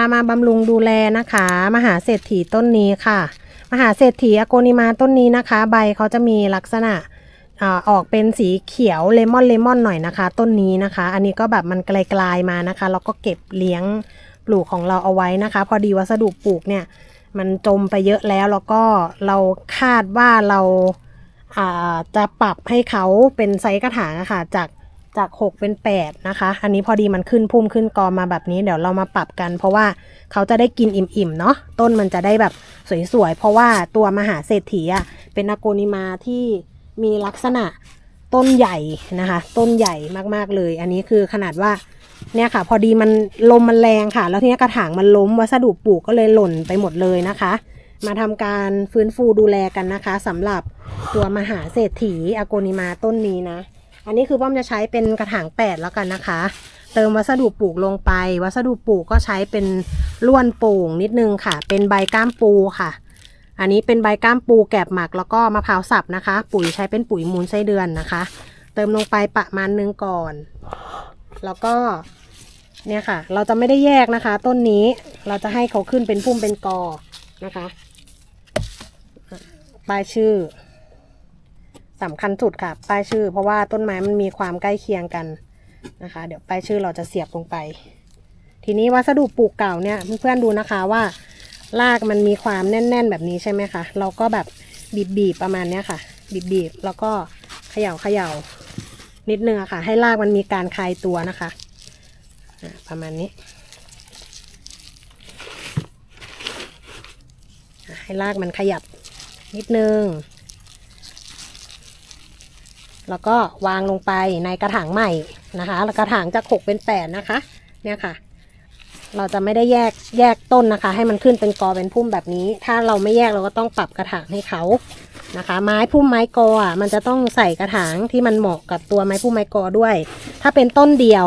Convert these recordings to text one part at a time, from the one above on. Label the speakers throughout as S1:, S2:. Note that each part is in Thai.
S1: ามาบำรุงดูแลนะคะ มหาเศรษฐีต้นนี้ค่ะ มหาเศรษฐีอโกนิมาต้นนี้นะคะ ใบเขาจะมีลักษณะออกเป็นสีเขียวเลมอนเลมอนหน่อยนะคะ ต้นนี้นะคะ อันนี้ก็แบบมันไกลๆมานะคะแล้วก็เก็บเลี้ยงปลูกของเราเอาไว้นะคะ พอดีวัสดุปลูกเนี่ย มันจมไปเยอะแล้วแล้วก็เราคาดว่าเราาจะปรับให้เขาเป็นไซส์กระถางะค่ะจาก จาก 6 เป็น 8 นะคะ อันนี้พอดีมันขึ้นพุ่มขึ้นกอมาแบบนี้ เดี๋ยวเรามาปรับกัน เพราะว่าเขาจะได้กินอิ่มๆเนาะต้นมันจะได้แบบสวยๆ เพราะว่าตัวมหาเศรษฐีอะเป็นอโกนิมาที่มีลักษณะต้นใหญ่นะคะ ต้นใหญ่มากๆเลย อันนี้คือขนาดว่าเนี่ยค่ะ พอดีมันลมมันแรงค่ะ แล้วทีนี้กระถางมันล้มวัสดุปลูกก็เลยหล่นไปหมดเลยนะคะ มาทำการฟื้นฟูดูแลกันนะคะสำหรับตัวมหาเศรษฐีอโกนิมาต้นนี้นะ อันนี้คือป้อมจะใช้เป็นกระถางแปดแล้วกันนะคะ เติมวัสดุปลูกลงไป วัสดุปลูกก็ใช้เป็นล้วนโป่งนิดนึงค่ะ เป็นใบก้ามปูค่ะ อันนี้เป็นใบก้ามปูแกบหมักแล้วก็มะพร้าวสับนะคะ ปุ๋ยใช้เป็นปุ๋ยมูลไส้เดือนนะคะ เติมลงไปประมาณนึงก่อน แล้วก็เนี่ยค่ะ เราจะไม่ได้แยกนะคะ ต้นนี้เราจะให้เขาขึ้นเป็นพุ่มเป็นกอนะคะป้ายชื่อ สำคัญสุดค่ะ ป้ายชื่อ เพราะว่าต้นไม้มันมีความใกล้เคียงกันนะคะ เดี๋ยวป้ายชื่อเราจะเสียบลงไป ทีนี้วัสดุปลูกเก่าเนี่ยเพื่อนๆดูนะคะว่ารากมันมีความแน่น ๆ แบบนี้ใช่ไหมคะ เราก็แบบบีบๆประมาณเนี้ยค่ะ บีบๆแล้วก็เขย่าเขย่านิดนึงอะค่ะ ให้รากมันมีการคลายตัวนะคะประมาณนี้ ให้รากมันขยับนิดนึง แล้วก็วางลงไปในกระถางใหม่นะคะแล้วกระถางจากหกเป็นแปดนะคะ เนี่ยค่ะ เราจะไม่ได้แยกแยกต้นนะคะ ให้มันขึ้นเป็นกอเป็นพุ่มแบบนี้ ถ้าเราไม่แยกเราก็ต้องปรับกระถางให้เขานะคะ ไม้พุ่มไม้กออะมันจะต้องใส่กระถางที่มันเหมาะกับตัวไม้พุ่มไม้กอด้วย ถ้าเป็นต้นเดียว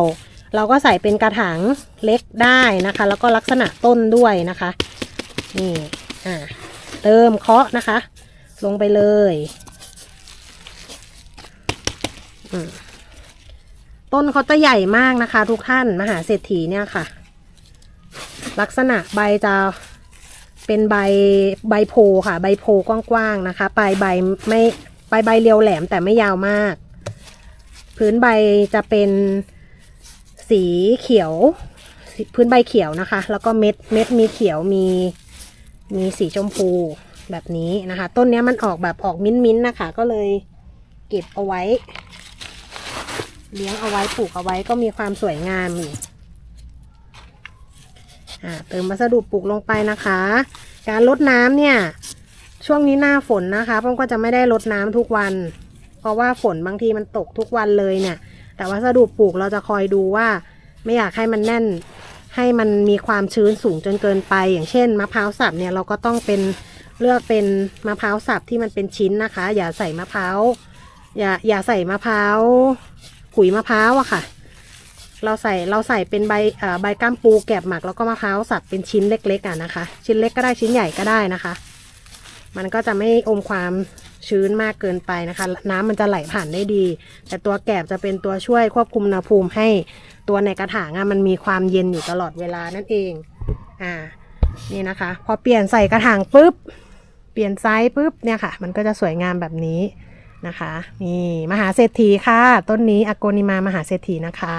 S1: เราก็ใส่เป็นกระถางเล็กได้นะคะ แล้วก็ลักษณะต้นด้วยนะคะนี่อ่าเติมเคาะนะคะ ลงไปเลย ต้นเขาจะใหญ่มากนะคะ ทุกท่านมหาเศรษฐีเนี่ยค่ะ ลักษณะใบจะเป็นใบใบโพค่ะ ใบโพกว้างๆนะคะ ปลายใบไม่ปลายใบเรียวแหลมแต่ไม่ยาวมาก พื้นใบจะเป็นสีเขียว พื้นใบเขียวนะคะ แล้วก็เม็ดเม็ดมีเขียวมีมีสีชมพูแบบนี้นะคะ ต้นเนี้ยมันออกแบบออกมิ้นมิ้นท์ๆนะคะ ก็เลยเก็บเอาไว้ เลี้ยงเอาไว้ปลูกเอาไว้ก็มีความสวยงามอยู่อ่าเติมวัสดุปลูกลงไปนะคะ การลดน้ำเนี่ย ช่วงนี้หน้าฝนนะคะป้อมก็จะไม่ได้ลดน้ำทุกวัน เพราะว่าฝนบางทีมันตกทุกวันเลยเนี่ย แต่วัสดุปลูกเราจะคอยดูว่า ไม่อยากให้มันแน่น ให้มันมีความชื้นสูงจนเกินไป อย่างเช่นมะพร้าวสับเนี่ยเราก็ต้องเป็นเลือกเป็นมะพร้าวสับที่มันเป็นชิ้นนะคะ อย่าใส่มะพร้าวอย่าอย่าใส่มะพร้าว ขุยมะพร้าวอะค่ะ เราใส่เราใส่เป็นใบใบก้ามปูแกบหมักแล้วก็มะพร้าวสับเป็นชิ้นเล็กๆอะนะคะ ชิ้นเล็กก็ได้ชิ้นใหญ่ก็ได้นะคะ มันก็จะไม่อมความชื้นมากเกินไปนะคะ น้ำมันจะไหลผ่านได้ดี แต่ตัวแกบจะเป็นตัวช่วยควบคุมอุณหภูมิให้ตัวในกระถางอะมันมีความเย็นอยู่ตลอดเวลานั่นเองอ่านี่นะคะ พอเปลี่ยนใส่กระถางปุ๊บเปลี่ยนไซส์ปุ๊บเนี่ยค่ะ มันก็จะสวยงามแบบนี้ นะคะนี่มหาเศรษฐีค่ะ ต้นนี้อโกนิมามหาเศรษฐีนะคะ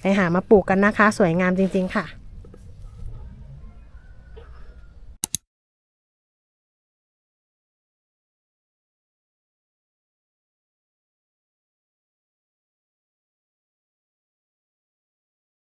S1: ไปหามาปลูกกันนะคะ สวยงามจริง ๆ ค่ะ